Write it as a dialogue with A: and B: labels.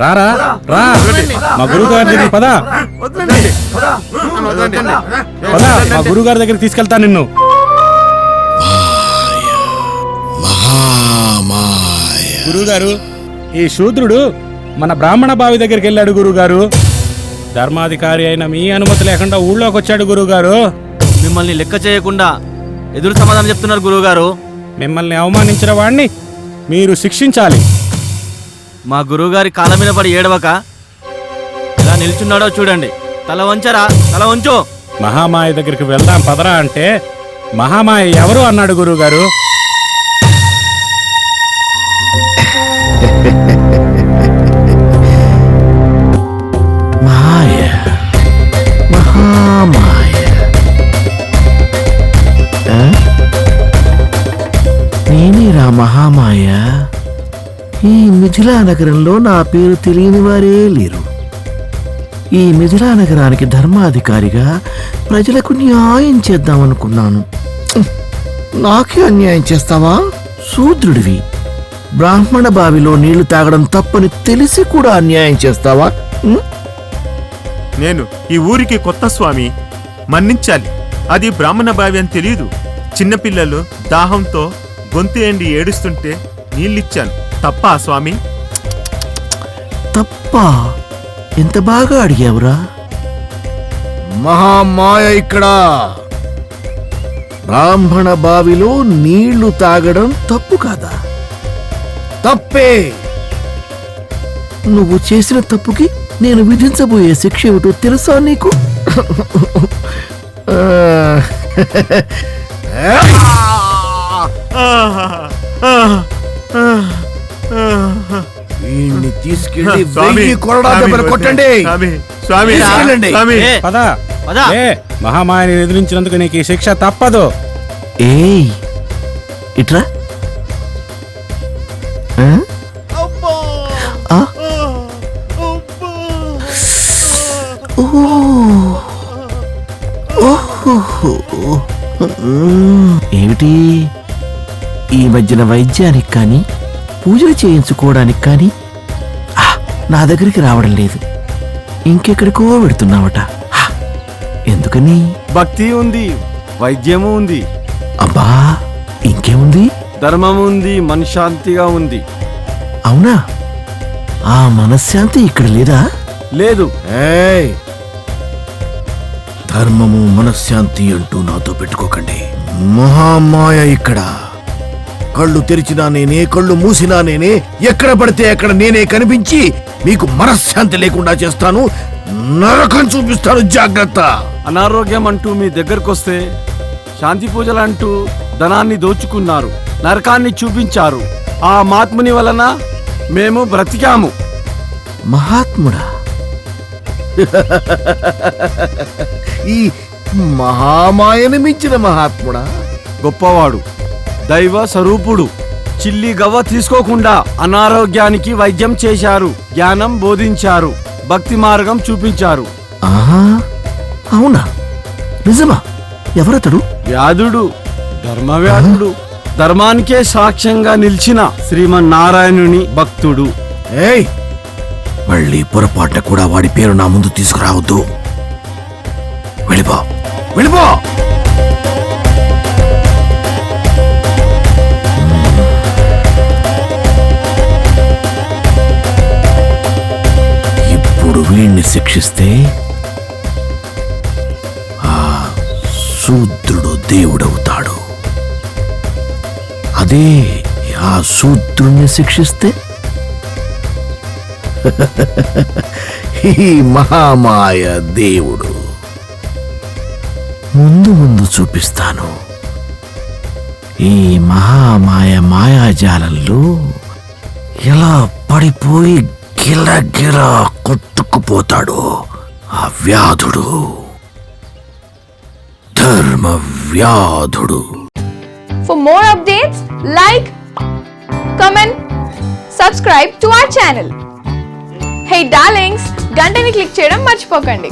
A: రారా? రా. మా గురువు గారి దగ్గరికి పదా. పదా. మా గురువు గారి దగ్గరికి తీసుకెళ్తా నిన్ను. గురువుగారు ఈ శూద్రుడు మన బ్రాహ్మణ బావి దగ్గరికి వెళ్ళాడు గురువుగారు. ధర్మాధికారి అయిన మీ అనుమతి లేకుండా ఊళ్ళోకి వచ్చాడు గురువుగారు.
B: మిమ్మల్ని లెక్క చేయకుండా ఎదురు సమాధానం చెప్తున్నారు గురువుగారు.
A: మిమ్మల్ని అవమానించిన వాడిని మీరు శిక్షించాలి.
B: మా గురువుగారి కాళ్ళ మీద పడి ఏడవక. ఎలా నిల్చున్నాడో చూడండి. తల వంచరా? తల వంచు.
A: మహామాయ దగ్గరికి వెళ్దాం పదరా అంటే మహామాయ ఎవరు అన్నాడు గురువుగారు?
C: ఈ మిథిలా నగరంలో నా పేరు తెలియని వారే లేరు. ఈ మిథిలా నగరానికి ధర్మాధికారిగా ప్రజలకు న్యాయం చేద్దామనుకున్నాను. నాకే అన్యాయం చేస్తావా? శూద్రుడివి. బ్రాహ్మణ బావిలో నీళ్ళు తాగడం తప్పని తెలిసి కూడా అన్యాయం చేస్తావా?
D: నేను ఈ ఊరికి కొత్త స్వామి. మన్నించాలి. అది బ్రాహ్మణ బావి అని తెలియదు. చిన్నపిల్లలు దాహంతో గొంతు ఎండి ఏడుస్తుంటే నీళ్ళిచ్చాను. తప్ప స్వామి?
C: తప్ప? ఎంత బాగా అడిగావురా? మహామాయ ఇక్కడ. బ్రాహ్మణ బావిలో నీళ్ళు తాగడం తప్పు కాదా? తప్పే. నువ్వు చేసిన తప్పుకి నేను విధించబోయే శిక్ష ఏమిటో తెలుసా నీకు? వీణ్ణి తీసుకెళ్ళి
D: స్వామి,
C: వెయ్యి కొరడా
D: స్వామి,
C: దెబ్బలు కొట్టండి.
D: స్వామి, స్వామి,
C: తీసుకెళ్ళండి.
D: స్వామి.
B: ఏ,
A: పదా.
B: పదా.
A: ఏ మహామాయని ఎదిరించినందుకు నీకు ఈ శిక్ష తప్పదు.
C: ఏయ్ ఇట్రా. ఏమిటి? ఈ మధ్యన వైద్యానికి కానీ పూజలు చేయించుకోవడానికి కానీ నా దగ్గరికి రావడం లేదు. ఇంకెక్కడికో పెడుతున్నావట ఆ, ఎందుకని?
E: భక్తి ఉంది వైద్యము ఉంది.
C: అబ్బా ఇంకేముంది?
E: ధర్మము ఉంది మనశ్శాంతిగా ఉంది.
C: అవునా? ఆ మనశ్శాంతి ఇక్కడ లేదా?
E: లేదు.
C: ఏయ్! ధర్మము మనశ్శాంతి అంటూ నాతో పెట్టుకోకండి. మహామాయ ఇక్కడ. కళ్ళు తెరిచినా నేనే కళ్ళు మూసినా నేనే ఎక్కడ పడితే అక్కడ నేనే కనిపించి మీకు మనశ్శాంతి లేకుండా చేస్తాను. నరకం చూపిస్తాను జాగ్రత్త.
E: అనారోగ్యం అంటూ మీ దగ్గరకొస్తే శాంతి పూజలు అంటూ ధనాన్ని దోచుకున్నారు నరకాన్ని చూపించారు. ఆ మహాత్ముని వలన మేము బ్రతికాము.
C: మహాత్ముడా? ఈ మహామాయను మించిన మహాత్ముడా?
E: గొప్పవాడు. దైవ స్వరూపుడు. చిల్లి గవ్వ తీసుకోకుండా అనారోగ్యానికి వైద్యం చేశారు. జ్ఞానం బోధించారు. భక్తి మార్గం చూపించారు.
C: అవునా? నిజమా? ఎవరతడు?
E: వ్యాధుడు ధర్మవ్యాధుడు ధర్మానికే సాక్ష్యంగా నిలిచిన శ్రీమన్నారాయణుని భక్తుడు.
C: ఏయ్! మళ్ళీ పొరపాటున కూడా వాడి పేరు నా ముందు తీసుకురావద్దు. వెళ్ళిపో. వెళ్ళిపో! వీణ్ణి ఆ శూద్రుడు దేవుడవుతాడు. అదే ఆ శూద్రుణ్ణి శిక్షిస్తే ఈ మహామాయ దేవుడు ముందు ముందు చూపిస్తాను. ఈ మహామాయ మాయాజాలంలో ఎలా పడిపోయి గిలగిర కొట్టుకుపోతాడు. ఆ వ్యాధుడు. ధర్మ వ్యాధుడు.
F: For more updates like comment subscribe to our channel hey darlings గంటని click చేయడం మర్చిపోకండి.